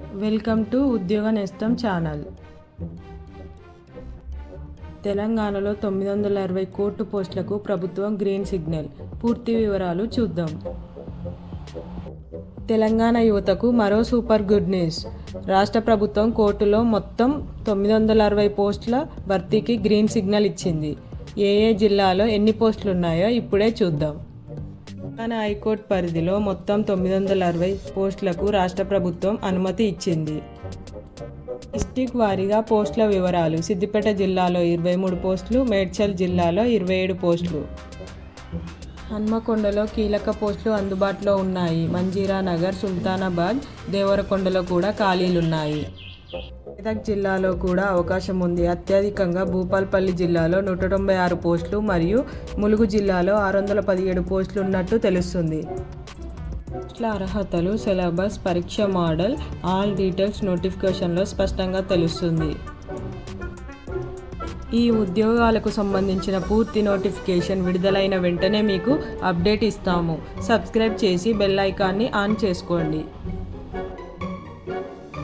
Welcome to ఉద్యోగ నేస్తం channel. తెలంగాణలో తొమ్మిది వందల అరవై కోర్టు పోస్టులకు ప్రభుత్వం గ్రీన్ సిగ్నల్. పూర్తి వివరాలు చూద్దాం. తెలంగాణ యువతకు మరో సూపర్ గుడ్ న్యూస్. రాష్ట్ర ప్రభుత్వం కోర్టులో మొత్తం తొమ్మిది వందల అరవై పోస్టుల భర్తీకి గ్రీన్ సిగ్నల్ ఇచ్చింది. ఏ ఏ జిల్లాలో ఎన్ని పోస్టులు ఉన్నాయో ఇప్పుడే చూద్దాం. తెలంగాణ హైకోర్టు పరిధిలో మొత్తం తొమ్మిది వందల అరవై పోస్టులకు రాష్ట్ర ప్రభుత్వం అనుమతి ఇచ్చింది. డిస్టిక్ వారీగా పోస్టుల వివరాలు సిద్దిపేట జిల్లాలో ఇరవై మూడు పోస్టులు మేడ్చల్ జిల్లాలో ఇరవై ఏడు పోస్టులు. హన్మకొండలో కీలక పోస్టులు అందుబాటులో ఉన్నాయి. మంజీరా నగర్ సుల్తానాబాద్ దేవరకొండలో కూడా ఖాళీలున్నాయి. మెదక్ జిల్లాలో కూడా అవకాశం ఉంది. అత్యధికంగా భూపాల్పల్లి జిల్లాలో నూట తొంభై ఆరు పోస్టులు మరియు ములుగు జిల్లాలో ఆరు వందల పదిహేడు పోస్టులు ఉన్నట్టు తెలుస్తుంది. పోస్టుల అర్హతలు సిలబస్ పరీక్ష మోడల్ ఆల్ డీటెయిల్స్ నోటిఫికేషన్లో స్పష్టంగా తెలుస్తుంది. ఈ ఉద్యోగాలకు సంబంధించిన పూర్తి నోటిఫికేషన్ విడుదలైన వెంటనే మీకు అప్డేట్ ఇస్తాము. సబ్స్క్రైబ్ చేసి బెల్ ఐకాన్ని ఆన్ చేసుకోండి.